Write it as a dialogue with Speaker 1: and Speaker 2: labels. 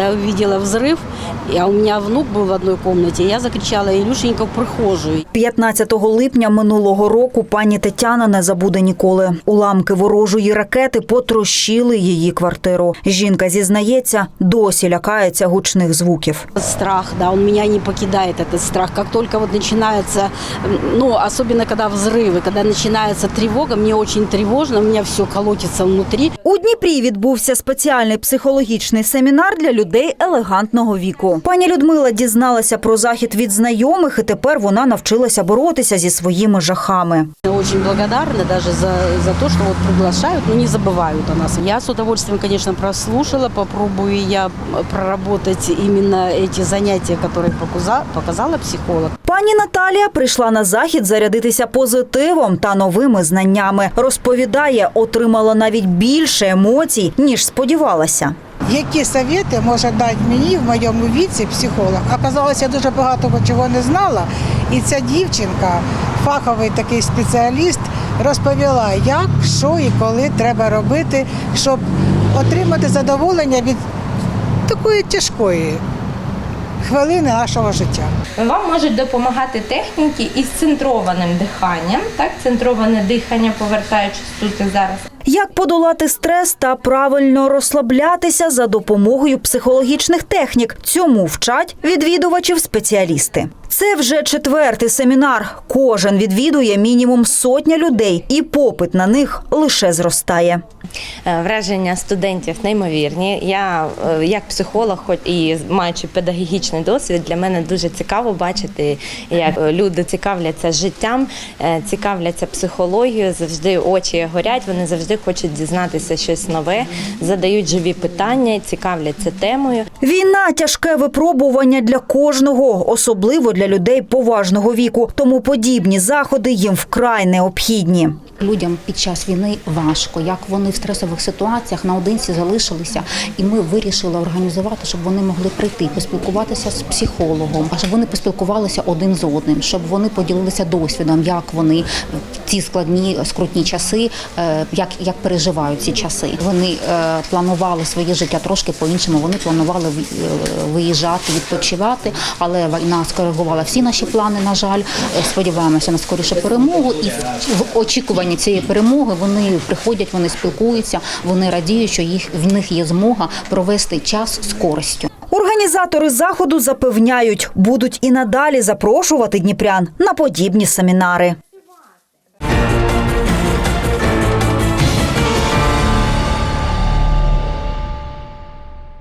Speaker 1: когда я увидела взрыв, а у меня внук был в одной комнате, я закричала «Илюшенька в прихожую».
Speaker 2: 15 липня минулого року пані Тетяна не забуде ніколи. Уламки ворожої ракети потрощили її квартиру. Жінка зізнається, досі лякається гучних звуків.
Speaker 1: Страх, да, он меня не покидает, этот страх. Как только вот начинается, м, ну, особенно когда взрывы, когда начинается тревога, мне очень тревожно, у меня все колотится внутри.
Speaker 2: У Дніпрі відбувся спеціальний психологічний семінар для людей елегантного віку. Пані Людмила дізналася про захід від знайомих, і тепер вона навчилася боротися зі своїми жахами.
Speaker 1: Я Очень благодарна даже за, за то, что вот приглашают, но не забывают о нас. Я с удовольствием, конечно, прослушала, попробую я проработать именно эти занятия, которые показа- показала психолог.
Speaker 2: Пані Наталія прийшла на захід зарядитися позитивом та новими знаннями. Розповідає, отримала навіть більше емоцій, ніж сподівалася.
Speaker 3: Які совєти може дати мені в моєму віці психолог? Оказалося, я дуже багато чого не знала. І ця дівчинка, фаховий такий спеціаліст, розповіла, як, що і коли треба робити, щоб отримати задоволення від такої тяжкої хвилини нашого життя.
Speaker 4: Вам можуть допомагати техніки із центрованим диханням, так, центроване дихання, повертаючись тут і зараз.
Speaker 2: Як подолати стрес та правильно розслаблятися за допомогою психологічних технік? Цьому вчать відвідувачів спеціалісти. Це вже четвертий семінар. Кожен відвідує мінімум сотня людей, і попит на них лише зростає.
Speaker 4: Е, Враження студентів неймовірні. Я е, як психолог, хоч і маючи педагогічний досвід, для мене дуже цікаво бачити, як е, люди цікавляться життям, цікавляться психологією, завжди очі горять. Вони завжди хочуть дізнатися щось нове, задають живі питання, цікавляться темою.
Speaker 2: Війна тяжке випробування для кожного, особливо для людей поважного віку. Тому подібні заходи їм вкрай необхідні.
Speaker 5: Людям під час війни важко, як вони в стресових ситуаціях наодинці залишилися, і ми вирішили організувати, щоб вони могли прийти, поспілкуватися з психологом, а щоб вони поспілкувалися один з одним, щоб вони поділилися досвідом, як вони в ці складні скрутні часи, е, як, як переживають ці часи. Вони е, планували своє життя трошки по-іншому. Вони планували е, виїжджати, відпочивати, але війна скоригувала всі наші плани. На жаль, сподіваємося на скоріше перемогу, і в, в очікуванні цієї перемоги вони приходять, вони спілкуються, вони радіють, що їх в них є змога провести час з користю.
Speaker 2: Організатори заходу запевняють, будуть і надалі запрошувати дніпрян на подібні семінари.